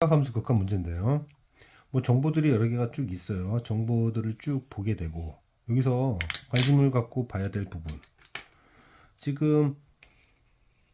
함수 극한 문제인데요. 뭐 정보들이 여러 개가 쭉 있어요. 정보들을 쭉 보게 되고 여기서 관심을 갖고 봐야 될 부분. 지금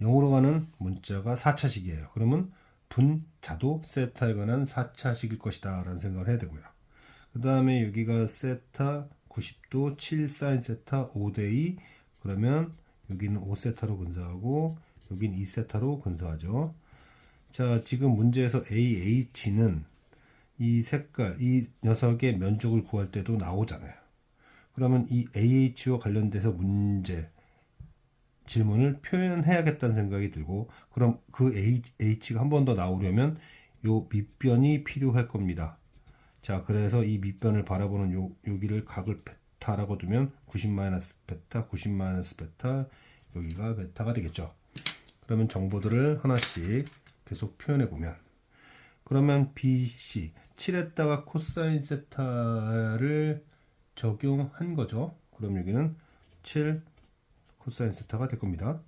영어로 가는 문자가 4차식이에요. 그러면 분자도 세타에 관한 4차식일 것이다 라는 생각을 해야 되고요. 그 다음에 여기가 세타 90도 7 사인 세타 5대2 그러면 여기는 5세타로 근사하고 여기는 2세타로 근사하죠. 자, 지금 문제에서 AH는 이 색깔, 이 녀석의 면적을 구할 때도 나오잖아요. 그러면 이 AH와 관련돼서 문제, 질문을 표현해야겠다는 생각이 들고, 그럼 그 H가 한 번 더 나오려면 요 밑변이 필요할 겁니다. 자, 그래서 이 밑변을 바라보는 요, 여기를 각을 베타라고 두면 90 마이너스 베타, 90 마이너스 베타, 여기가 베타가 되겠죠. 그러면 정보들을 하나씩 계속 표현해 보면 그러면 BC 7에다가 코사인 세타를 적용한 거죠. 그럼 여기는 7 코사인 세타가 될 겁니다.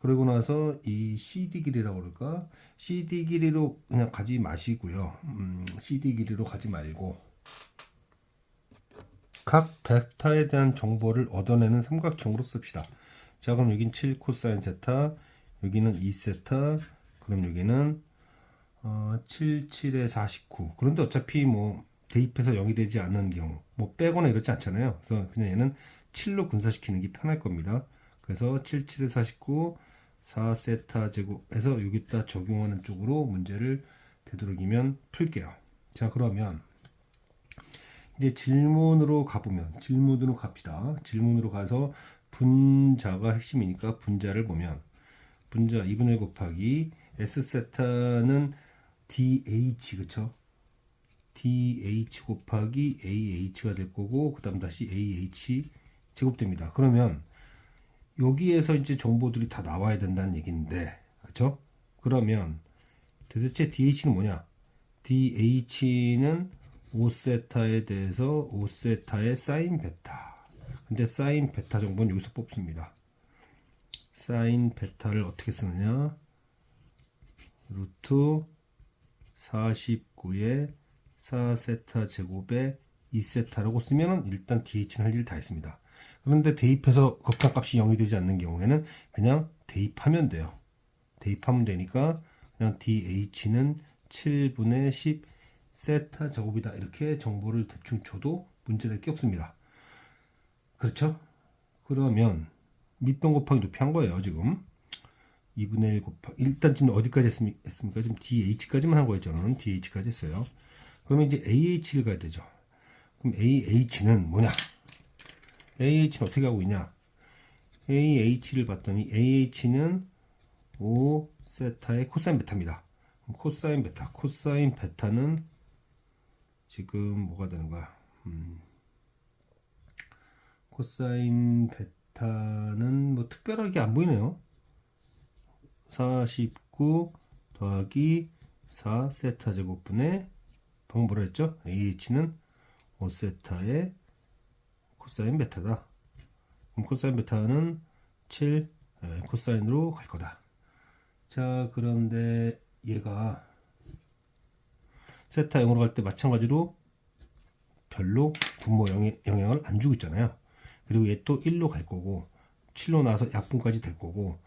그러고 나서 이 CD 길이라고 그럴까? CD 길이로 그냥 가지 마시고요. 음, CD 길이로 가지 말고 각 베타에 대한 정보를 얻어내는 삼각형으로 씁시다. 자, 그럼 여긴 7 코사인 세타, 여기는 2 세타, 그럼 여기는 어, 7, 7에 49. 그런데 어차피 뭐 대입해서 0이 되지 않는 경우, 뭐 빼거나 이렇지 않잖아요. 그래서 그냥 얘는 7로 분사시키는 게 편할 겁니다. 그래서 7, 7에 49, 4세타 제곱해서 여기다 적용하는 쪽으로 문제를 되도록이면 풀게요. 자, 그러면 이제 질문으로 가보면 질문으로 갑시다. 질문으로 가서 분자가 핵심이니까 분자를 보면 분자 2분의 1 곱하기 S세타는 DH 그쵸? DH 곱하기 AH가 될 거고 그 다음 다시 AH 제곱됩니다. 그러면 여기에서 이제 정보들이 다 나와야 된다는 얘기인데 그쵸? 그러면 도대체 DH는 뭐냐? DH는 5세타에 대해서 5세타의 사인 베타 근데 사인 베타 정보는 여기서 뽑습니다. 사인 베타를 어떻게 쓰느냐? 루트 49에 4세타 제곱에 2세타라고 쓰면은 일단 DH는 할 일 다 했습니다. 그런데 대입해서 극한값이 0이 되지 않는 경우에는 그냥 대입하면 돼요. 대입하면 되니까 그냥 DH는 7분의 10 세타 제곱이다. 이렇게 정보를 대충 줘도 문제될 게 없습니다. 그렇죠? 그러면 밑변 곱하기 높이 한 거예요, 지금. 2분의 1 곱하기 일단 지금 어디까지 했습니까? 했습니 까? 지금 DH까지만 한 거예요, 저는. DH까지 했어요. 그러면 이제 AH를 가야 되죠. 그럼 AH는 뭐냐? AH는 어떻게 하고 있냐? AH를 봤더니 AH는 5세타의 코사인 베타입니다. 코사인 베타, 코사인 베타는 지금 뭐가 되는 거야? 음, 코사인 베타는 뭐 특별하게 안 보이네요. 49 더하기 4 세타 제곱분의 방금 뭐라 했죠? AH는 5세타의 코사인 베타다. 그럼 코사인 베타는 7 에, 코사인으로 갈 거다. 자, 그런데 얘가 세타 0으로 갈 때 마찬가지로 별로 분모 영향, 영향을 안 주고 있잖아요. 그리고 얘 또 1로 갈 거고 7로 나와서 약분까지 될 거고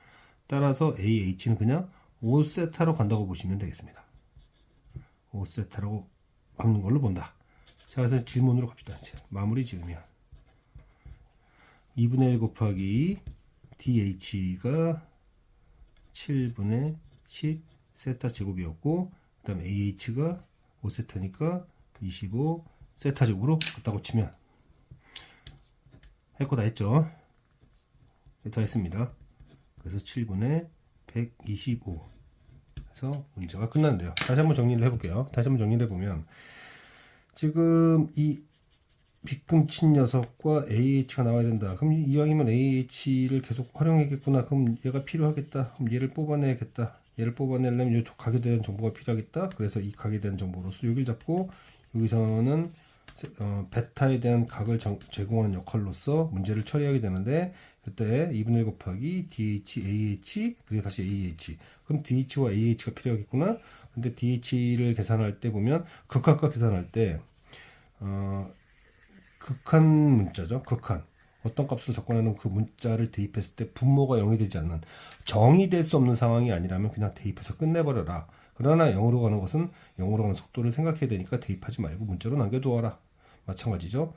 따라서 AH는 그냥 5세타로 간다고 보시면 되겠습니다. 5세타라고 가는 걸로 본다. 자, 그래서 질문으로 갑시다. 자, 마무리 지으면 2분의 1 곱하기 DH가 7분의 10 세타 제곱이었고 그 다음에 AH가 5세타니까 25 세타 제곱으로 갖다 고 치면 할거다 했죠. 다 했습니다. 그래서 7분의 125 해서 문제가 끝났는데요. 다시 한번 정리를 해볼게요. 다시 한번 정리를 해보면 지금 이 빗금친 녀석과 AH가 나와야 된다. 그럼 이왕이면 AH를 계속 활용하겠구나. 그럼 얘가 필요하겠다. 그럼 얘를 뽑아내야겠다. 얘를 뽑아내려면 이 각에 대한 정보가 필요하겠다. 그래서 이 각에 대한 정보로서 여기를 잡고 여기서는 어, 베타에 대한 각을 정, 제공하는 역할로서 문제를 처리하게 되는데 그때 2분의 1 곱하기 DH, AH 그리고 다시 AH 그럼 DH와 AH가 필요하겠구나 근데 DH를 계산할 때 보면 극한값 계산할 때 어, 극한 문자죠. 극한. 어떤 값으로 접근하는 그 문자를 대입했을 때 분모가 0이 되지 않는 정의 될수 없는 상황이 아니라면 그냥 대입해서 끝내버려라. 그러나 0으로 가는 것은 0으로 가는 속도를 생각해야 되니까 대입하지 말고 문자로 남겨두어라. 마찬가지죠.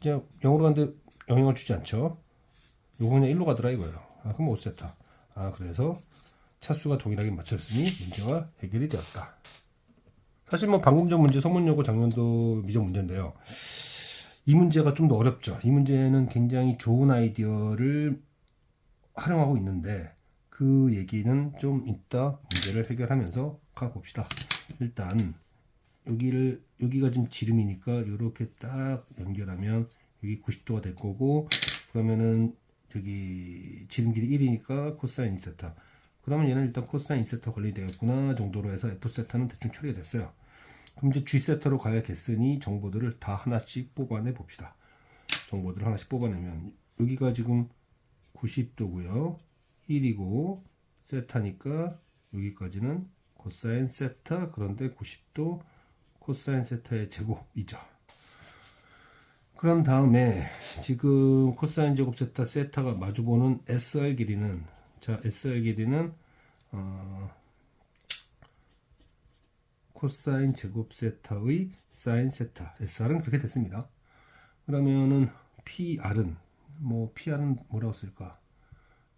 이제 0으로 가는데 영향을 주지 않죠. 요거 그냥 1로 가더라 이거예요. 아, 그럼 5세타. 아, 그래서 차수가 동일하게 맞췄으니 문제가 해결이 되었다. 사실 뭐 방금 전 문제 소문여고 작년도 미적 문제인데요. 이 문제가 좀 더 어렵죠. 이 문제는 굉장히 좋은 아이디어를 활용하고 있는데 그 얘기는 좀 이따 문제를 해결하면서 가봅시다. 일단 여기를 여기가 지금 지름이니까 이렇게 딱 연결하면 여기 90도가 될 거고 그러면은 여기 지름 길이 1이니까 코사인 2세타. 그러면 얘는 일단 코사인 2세타 관리 되었구나 정도로 해서 F세타는 대충 처리가 됐어요. 그럼 이제 G세타로 가야겠으니 정보들을 다 하나씩 뽑아내 봅시다. 정보들을 하나씩 뽑아내면 여기가 지금 90도고요. 1이고 세타니까 여기까지는 코사인 세타 그런데 90도 코사인 세타의 제곱이죠. 그런 다음에 지금 코사인 제곱 세타 세타가 마주보는 SR 길이는 자 SR 길이는 어, 코사인 제곱 세타의 사인 세타 SR은 그렇게 됐습니다. 그러면은 PR은 뭐 PR은 뭐라고 쓸까?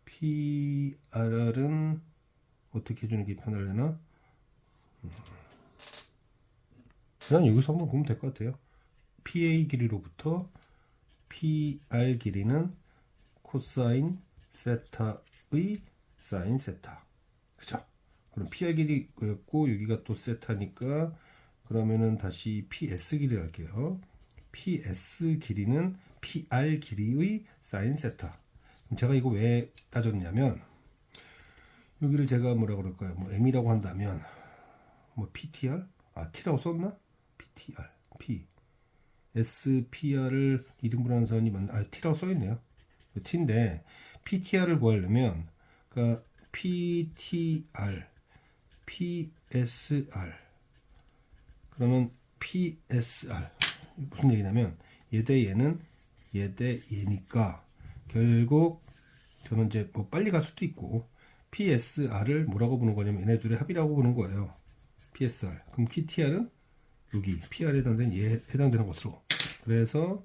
PR은 어떻게 해주는 게 편하려나? 음. 그냥 여기서 한번 보면 될 것 같아요. PA 길이로부터 PR 길이는 코사인 세타의 사인 세타. 그죠? 그럼 PR 길이였고 여기가 또 세타니까 그러면은 다시 PS 길이를 할게요. PS 길이는 PR 길이의 사인 세타. 제가 이거 왜 따졌냐면 여기를 제가 뭐라 그럴까요? 뭐 M이라고 한다면 뭐 PTR? 아 T라고 썼나? PTR, P, SPR을 이등분하는 선이 맞나? 아 T라고 써있네요. T인데 PTR을 구하려면 그러니까 PTR, PSR 그러면 PSR 무슨 얘기냐면 얘 대 얘는 얘 대 얘니까 결국 저는 이제 뭐 빨리 갈 수도 있고 PSR을 뭐라고 부르는 거냐면 얘네 둘의 합이라고 부르는 거예요. PSR. 그럼 PTR은 여기 PR에 해당되는 얘 해당되는 것으로. 그래서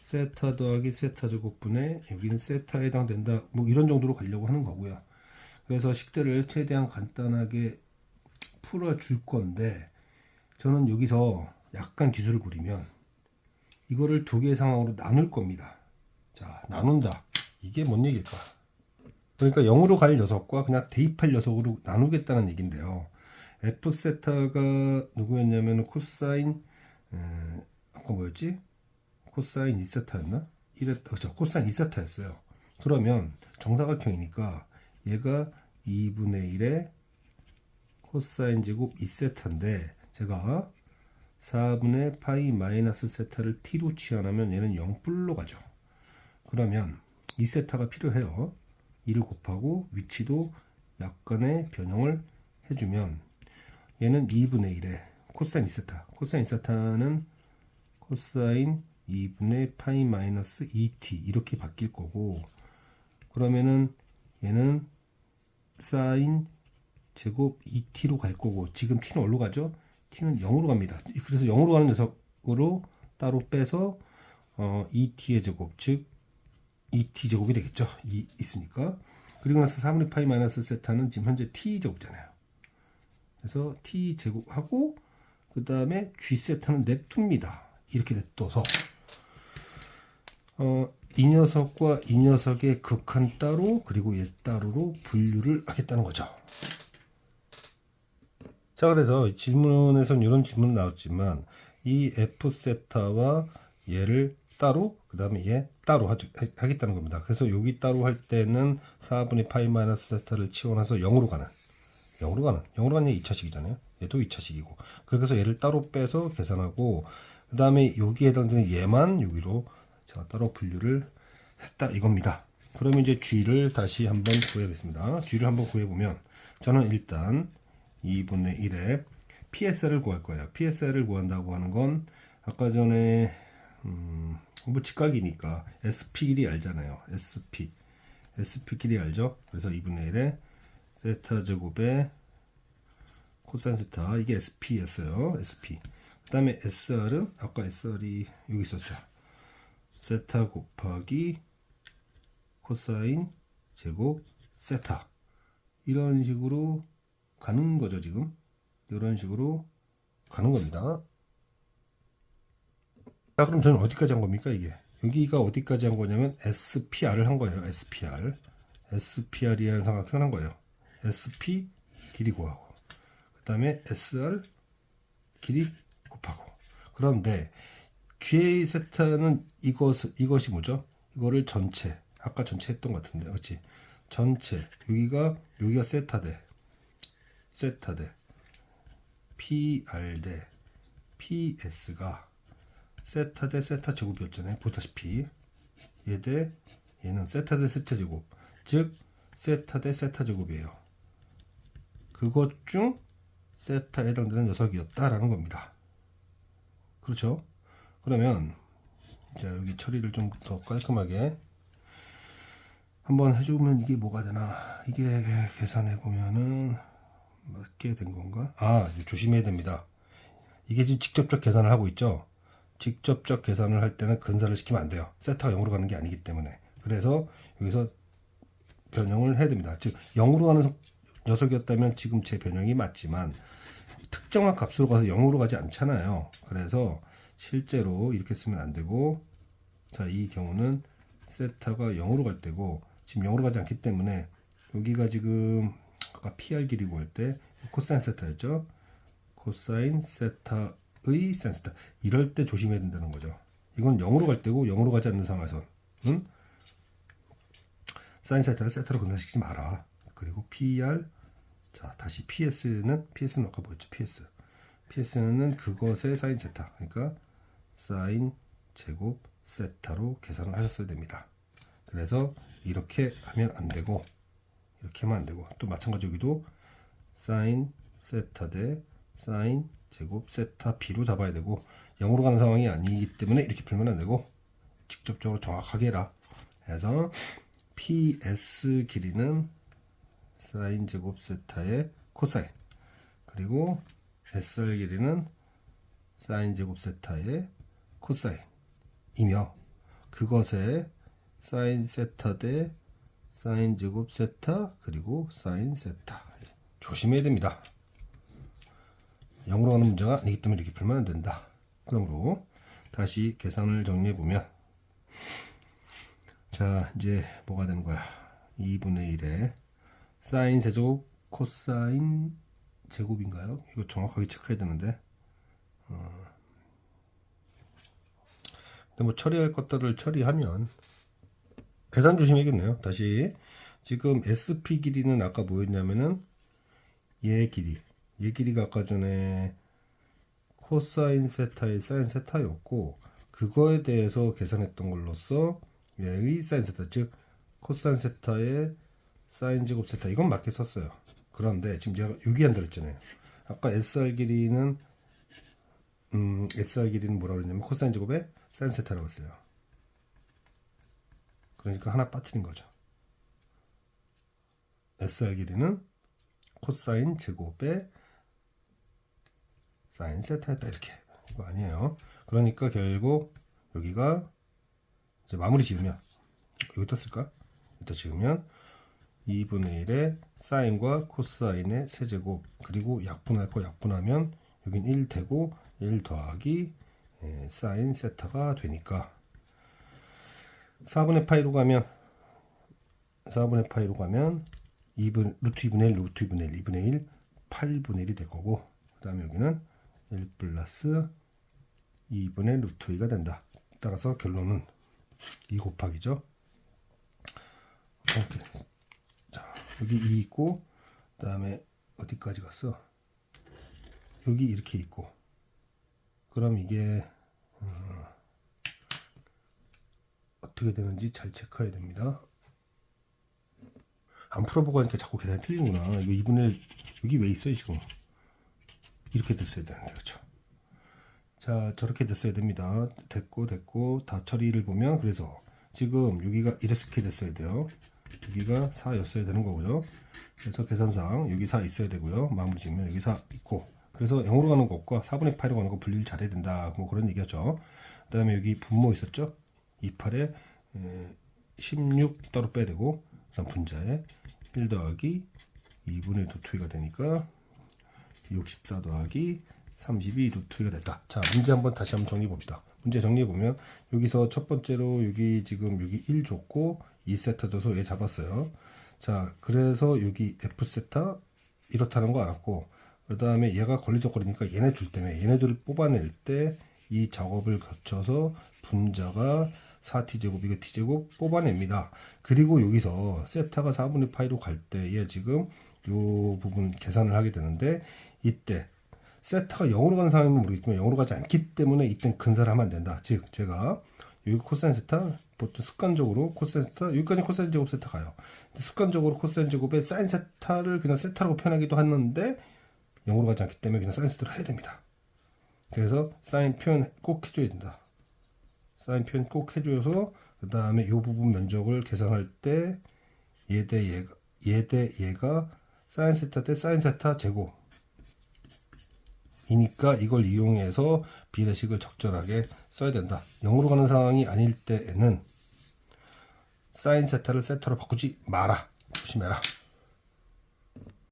세타 더하기 세타 제곱분의 여기는 세타에 해당된다. 뭐 이런 정도로 가려고 하는 거고요. 그래서 식들을 최대한 간단하게 풀어 줄 건데 저는 여기서 약간 기술을 부리면 이거를 두 개의 상황으로 나눌 겁니다. 자, 나눈다. 이게 뭔 얘기일까? 그러니까 0으로 갈 녀석과 그냥 대입할 녀석으로 나누겠다는 얘기인데요. F 세타가 누구였냐면 코사인 에, 아까 뭐였지? 코사인 2세타였나? 이랬 그렇죠. 코사인 2세타였어요. 그러면 정사각형이니까 얘가 2분의 1의 코사인 제곱 2세타인데 제가 4분의 파이 마이너스 세타를 t로 치환하면 얘는 0불로 가죠. 그러면 2세타가 필요해요. 2를 곱하고 위치도 약간의 변형을 해주면 얘는 2분의 1에 코사인 2세타. 코사인 2세타는 코사인 2분의 파이 마이너스 2t 이렇게 바뀔 거고 그러면은 얘는 사인 제곱 2t로 갈 거고 지금 t는 어디로 가죠? t는 0으로 갑니다. 그래서 0으로 가는 녀석으로 따로 빼서 어, 2t의 제곱 즉 2t 제곱이 되겠죠. 이 있으니까. 그리고 나서 4분의 파이 마이너스 세타는 지금 현재 t 제곱잖아요. 그래서 t 제곱하고 그 다음에 g 세타는 냅둡니다. 이렇게 냅둬서 어, 이 녀석과 이 녀석의 극한 따로 그리고 얘 따로로 분류를 하겠다는 거죠. 자 그래서 질문에선 이런 질문 나왔지만 이 f 세타와 얘를 따로 그 다음에 얘 따로 하, 하겠다는 겁니다. 그래서 여기 따로 할 때는 4분의 파이 마이너스 세타를 치워놔서 0으로 가는 0으로 가는 0으로 가는 얘 2차식이잖아요. 얘도 2차식이고 그래서 얘를 따로 빼서 계산하고 그 다음에 여기에 해당되는 얘만 여기로 제가 따로 분류를 했다 이겁니다. 그러면 이제 G를 다시 한번 구해보겠습니다. G를 한번 구해보면 저는 일단 2분의 1에 PSR을 구할 거예요. PSR을 구한다고 하는 건 아까 전에 음, 뭐 직각이니까 SP 길이 알잖아요. SP SP 길이 알죠? 그래서 2분의 1에 세타 제곱에 코사인 세타 이게 SP였어요. SP. 그 다음에 SR은 아까 SR이 여기 있었죠. 세타 곱하기 코사인 제곱 세타 이런 식으로 가는 거죠 지금 이런 식으로 가는 겁니다. 자 그럼 저는 어디까지 한 겁니까 이게 여기가 어디까지 한 거냐면 SPR을 한 거예요. SPR SPR이라는 삼각형을 한 거예요. SP 길이 구하고 그 다음에 SR 길이 곱하고. 그런데 GA 세타는 이것 이것이 뭐죠? 이거를 전체 아까 전체 했던 것 같은데 그렇지? 전체 여기가 여기가 세타 대. 세타 대. PR 대. PS가 세타 대 세타 제곱이었잖아요. 보다시피. 얘 대 얘는 세타 대 세타 제곱. 즉 세타 대 세타 제곱이에요 그것 중 세타에 해당되는 녀석이었다라는 겁니다. 그렇죠? 그러면 자 여기 처리를 좀 더 깔끔하게 한번 해주면 이게 뭐가 되나? 이게 계산해 보면은 맞게 된 건가? 아 조심해야 됩니다. 이게 지금 직접적 계산을 하고 있죠? 직접적 계산을 할 때는 근사를 시키면 안 돼요. 세타가 0으로 가는 게 아니기 때문에. 그래서 여기서 변형을 해야 됩니다. 즉 0으로 가는 녀석이었다면 지금 제 변형이 맞지만 특정한 값으로 가서 0으로 가지 않잖아요. 그래서 실제로 이렇게 쓰면 안 되고 자 이 경우는 세타가 0으로 갈 때고 지금 0으로 가지 않기 때문에 여기가 지금 아까 PR 길이 구할 때 코사인 세타였죠? 코사인 세타의 세타 이럴 때 조심해야 된다는 거죠. 이건 0으로 갈 때고 0으로 가지 않는 상황에서는 사인 세타를 세타로 분산시키지 마라. 그리고 PR 자 다시 PS는 PS는 아까 뭐였죠 PS PS는 그것의 사인 세타 그러니까 사인 제곱 세타로 계산을 하셨어야 됩니다. 그래서 이렇게 하면 안 되고 이렇게 하면 안 되고 또 마찬가지 여기도 사인 세타 대 사인 제곱 세타 b로 잡아야 되고 0으로 가는 상황이 아니기 때문에 이렇게 풀면 안 되고 직접적으로 정확하게 해라. 그래서 PS 길이는 사인 제곱 세타의 코사인 그리고 SR 길이는 사인 제곱 세타의 코사인이며 그것의 사인 세타 대 사인 제곱 세타 그리고 사인 세타 조심해야 됩니다. 0으로 가는 문제가 아니기 때문에 이렇게 풀면 안 된다. 그러므로 다시 계산을 정리해 보면 자 이제 뭐가 되는 거야 2분의 1에 사인 세제곱 코사인 제곱인가요? 이거 정확하게 체크해야 되는데 어. 근데 뭐 처리할 것들을 처리하면 계산 조심해야겠네요. 다시 지금 SP 길이는 아까 뭐였냐면은 얘 길이 얘 길이가 아까 전에 코사인 세타의 사인 세타였고 그거에 대해서 계산했던 걸로써 얘의 사인 세타 즉 코사인 세타의 사인 제곱 세타 이건 맞게 썼어요. 그런데 지금 제가 여기 한다 그랬잖아요. 아까 SR 길이는 음, SR 길이는 뭐라고 그랬냐면 코사인 제곱에 사인 세타라고 했어요. 그러니까 하나 빠뜨린 거죠. SR 길이는 코사인 제곱에 사인 세타였다 이렇게 이거 아니에요. 그러니까 결국 여기가 이제 마무리 지으면 여기다 쓸까? 여기다 지으면 2분의 1의 사인과 코사인의 세제곱 그리고 약분할 거 약분하면 여긴 1 되고 1 더하기 예, 사인 세타가 되니까. 4분의 파이로 가면 4분의 파이로 가면 2분 루트 2분의 1 루트 2분의 1 2분의 1 8분의 1이 될 거고 그 다음에 여기는 1 플러스 2분의 루트 2가 된다. 따라서 결론은 2 곱하기죠. 이렇게 여기 2 있고 그 다음에 어디까지 갔어? 여기 이렇게 있고 그럼 이게 어, 떻게 되는지 잘 체크해야 됩니다. 안 풀어보고 하니까 자꾸 계산이 틀리는구나. 이거 2분의 1 여기 왜 있어요 지금? 이렇게 됐어야 되는데 그렇죠? 자 저렇게 됐어야 됩니다. 됐고 됐고 다 처리를 보면 그래서 지금 여기가 이렇게 됐어야 돼요. 여기가 4였어야 되는 거고요. 그래서 계산상 여기 4 있어야 되고요. 마무리 지으면 여기 4 있고 그래서 0으로 가는 것과 4분의 8로 가는 거 분리를 잘해야 된다. 뭐 그런 얘기였죠. 그 다음에 여기 분모 있었죠. 28에 16 따로 빼야 되고 그다음 분자에 1 더하기 2분의 루트 2가 되니까 64 더하기 32 루트 2가 됐다. 자, 문제 한번 다시 한번 정리해 봅시다. 문제 정리해 보면 여기서 첫 번째로 여기 지금 여기 1 줬고 2 세타 줘서 얘 잡았어요. 자, 그래서 여기 F 세타 이렇다는 거 알았고 그 다음에 얘가 걸리적거리니까 얘네 둘 때문에 얘네들을 뽑아낼 때 이 작업을 거쳐서 분자가 4t제곱 이거 t제곱 뽑아냅니다. 그리고 여기서 세타가 4분의 파이로 갈 때에 지금 요 부분 계산을 하게 되는데 이때 세타가 0으로 가는 상황이면 모르겠지만 0으로 가지 않기 때문에 이땐 근사를 하면 안 된다. 즉 제가 여기 코사인 세타 보통 습관적으로 코사인 세타 여기까지 코사인 제곱 세타 가요. 습관적으로 코사인 제곱에 사인 세타를 그냥 세타라고 표현하기도 하는데 0으로 가지 않기 때문에 그냥 사인 세타로 해야 됩니다. 그래서 사인 표현 꼭 해줘야 된다. 사인 표현 꼭 해줘서 그 다음에 이 부분 면적을 계산할 때 얘 대 얘가 얘 대 얘가 사인 세타 대 사인 세타 제곱 이니까 이걸 이용해서 비례식을 적절하게 써야 된다. 0으로 가는 상황이 아닐 때에는 사인 세타를 세타로 바꾸지 마라. 조심해라.